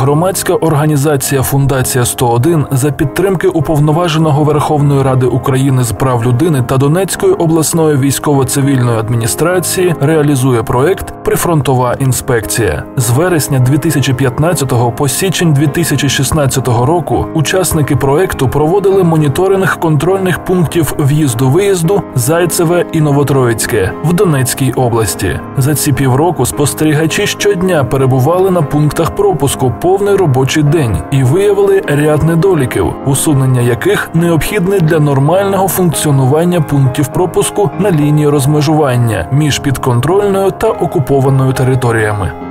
Громадська організація Фундація 101 за підтримки уповноваженого Верховної Ради України з прав людини та Донецької обласної військово-цивільної адміністрації реалізує проект Прифронтова інспекція з вересня 2015 по січень 2016 року. Учасники проекту проводили моніторинг контрольних пунктів в'їзду-виїзду Зайцеве і Новотроїцьке в Донецькій області. За ці півроку спостерігачі щодня перебували на пунктах пропуску повний робочий день і виявили ряд недоліків, усунення яких необхідне для нормального функціонування пунктів пропуску на лінії розмежування між підконтрольною та окупованою територіями.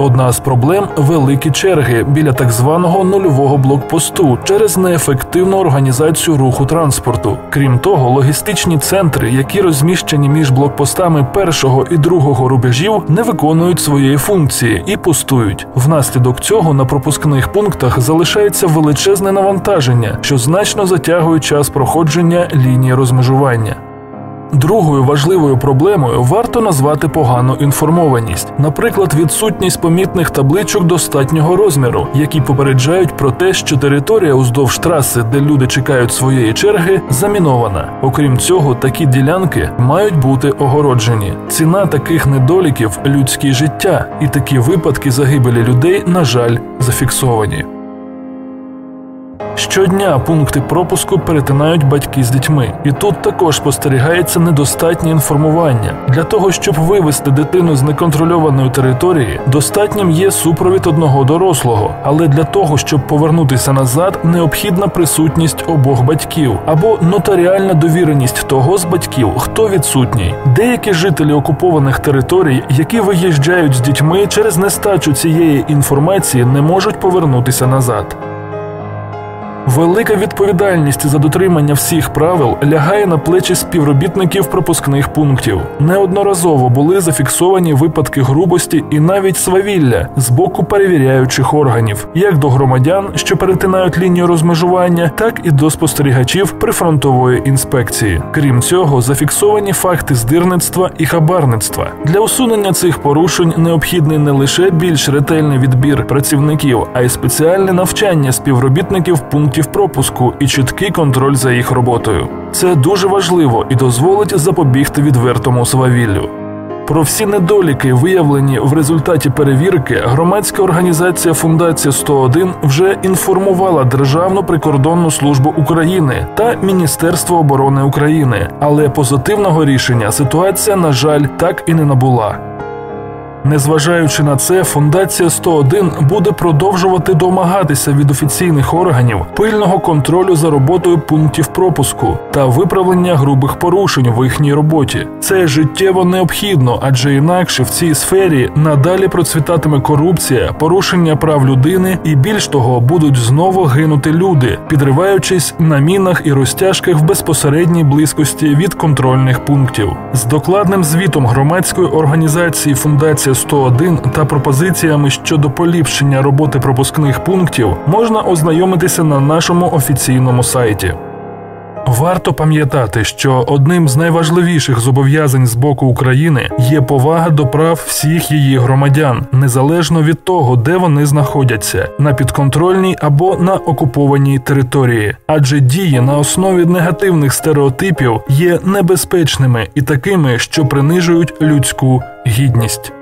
Одна з проблем великі черги біля так званого нульового блокпосту через неефективну організацію руху транспорту. Крім того, логістичні центри, які розміщені між блокпостами першого і другого рубежів, не виконують своєї функції і пустують. Внаслідок цього на пропускних пунктах залишається величезне навантаження, що значно затягує час проходження лінії розмежування. Другою важливою проблемою варто назвати погану інформованість, наприклад, відсутність помітних табличок достатнього розміру, які попереджають про те, що територія уздовж траси, де люди чекають своєї черги, замінована. Окрім цього, такі ділянки мають бути огороджені. Ціна таких недоліків людське життя, і такі випадки загибелі людей, на жаль, зафіксовані. Щодня пункти пропуску перетинають батьки з дітьми, і тут також спостерігається недостатнє інформування. Для того щоб вивести дитину з неконтрольованої території, достатнім є супровід одного дорослого, але для того, щоб повернутися назад, необхідна присутність обох батьків або нотаріальна довіреність того з батьків, хто відсутній. Деякі жителі окупованих територій, які виїжджають з дітьми через нестачу цієї інформації, не можуть повернутися назад. Велика відповідальність за дотримання всіх правил лягає на плечі співробітників пропускних пунктів. Неодноразово були зафіксовані випадки грубості і навіть свавілля з боку перевіряючих органів, як до громадян, що перетинають лінію розмежування, так і до спостерігачів прифронтової інспекції. Крім цього, зафіксовані факти здирництва і хабарництва. Для усунення цих порушень необхідний не лише більш ретельний відбір працівників, а й спеціальне навчання співробітників пунктів пропуску і чіткий контроль за їх роботою. Це дуже важливо і дозволить запобігти відвертому свавіллю. Про всі недоліки, виявлені в результаті перевірки, громадська організація Фундація 101 вже інформувала Державну прикордонну службу України та Міністерство оборони України, але позитивного рішення ситуація, на жаль, так і не набула. Незважаючи на це, фундація 101 буде продовжувати домагатися від офіційних органів пильного контролю за роботою пунктів пропуску та виправлення грубих порушень в їхній роботі. Це життєво необхідно, адже інакше в цій сфері надалі процвітатиме корупція, порушення прав людини, і більш того, будуть знову гинути люди, підриваючись на мінах і розтяжках в безпосередній близькості від контрольних пунктів. З докладним звітом громадської організації Фундація 101 та пропозиціями щодо поліпшення роботи пропускних пунктів можна ознайомитися на нашому офіційному сайті. Варто пам'ятати, що одним з найважливіших зобов'язань з боку України є повага до прав всіх її громадян, незалежно від того, де вони знаходяться на підконтрольній або на окупованій території, адже дії на основі негативних стереотипів є небезпечними і такими, що принижують людську гідність.